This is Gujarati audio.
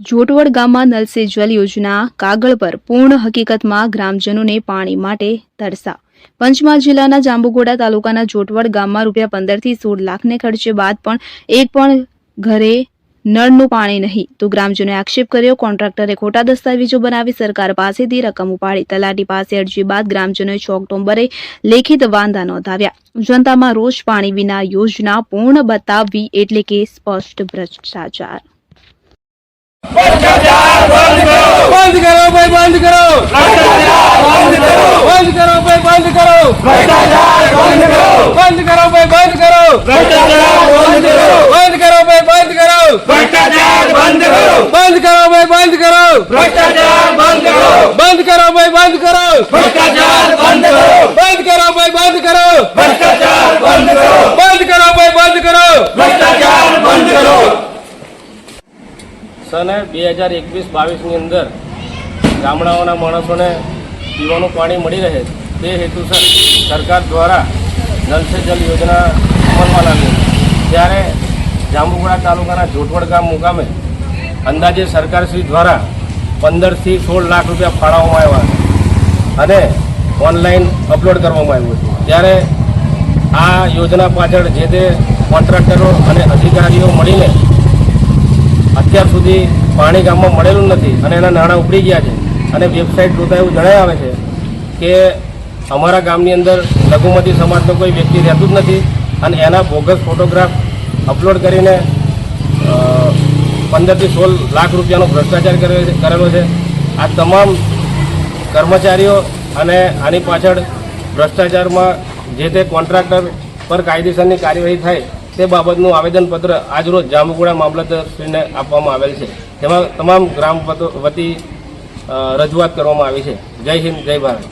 જોટવડ ગામમાં નલ સે જલ યોજના કાગળ પર પૂર્ણ હકીકતમાં ગ્રામજનોને પાણી માટે તરસા. પંચમહાલ જિલ્લાના જાંબુગોડા તાલુકાના જોટવડ ગામમાં રૂપિયા પંદરથી સોળ લાખને ખર્ચે બાદ પણ એક પણ ઘરે નળનું પાણી નહીં. તો ગ્રામજનોએ આક્ષેપ કર્યો, કોન્ટ્રાક્ટરે ખોટા દસ્તાવેજો બનાવી સરકાર પાસેથી રકમ ઉપાડી. તલાટી પાસે અરજી બાદ ગ્રામજનોએ છ ઓક્ટોબરે લેખિત વાંધા નોંધાવ્યા. જનતામાં રોજ પાણી વિના યોજના પૂર્ણ બતાવવી એટલે કે સ્પષ્ટ ભ્રષ્ટાચાર. બંધ કરો ભાઈ, બંધ કરો. બંધ કરો ભાઈ, બંધ કરો. બંધ કરો ભાઈ, બંધ કરો. બંધ કરો ભાઈ, બંધ કરો. બંધ કરો ભાઈ, બંધ કરો. બંધ કરો ભાઈ, બંધ કરો બંધ કરો ભાઈ બંધ કરો બંધ કરો ભાઈ બંધ કરો સને બે હજાર એકવીસ બાવીસની અંદર ગામડાઓના માણસોને પીવાનું પાણી મળી રહે તે હેતુસર સરકાર દ્વારા નલ સે જલ યોજના અમલમાં લાવી. ત્યારે જાંબુગડા તાલુકાના જોટવડ ગામ મુકામે અંદાજે સરકારશ્રી દ્વારા પંદરથી સોળ લાખ રૂપિયા ફાળવવામાં આવ્યા અને ઓનલાઈન અપલોડ કરવામાં આવ્યું હતું. ત્યારે આ યોજના પાછળ જે તે કોન્ટ્રાક્ટરો અને અધિકારીઓ મળીને અત્યાર સુધી પાણી ગામમાં મળેલું નથી અને એના નાણાં ઉપડી ગયા છે. અને વેબસાઇટ જોતા એવું જણાય આવે છે કે અમારા ગામની અંદર લઘુમતી સમાજનો કોઈ વ્યક્તિ રહેતું જ નથી અને એના બોગસ ફોટોગ્રાફ અપલોડ કરીને પંદરથી સોળ લાખ રૂપિયાનો ભ્રષ્ટાચાર કરેલો છે. આ તમામ કર્મચારીઓ અને આની પાછળ ભ્રષ્ટાચારમાં જે તે કોન્ટ્રાક્ટર પર કાયદેસરની કાર્યવાહી થાય તે બાબતનું આવેદનપત્ર આજરોજ જામુગુડા મામલતદારશ્રીને આપવામાં આવેલ છે. તેમાં તમામ ગ્રામ વતી રજૂઆત કરવામાં આવી છે. જય હિન્દ, જય ભારત.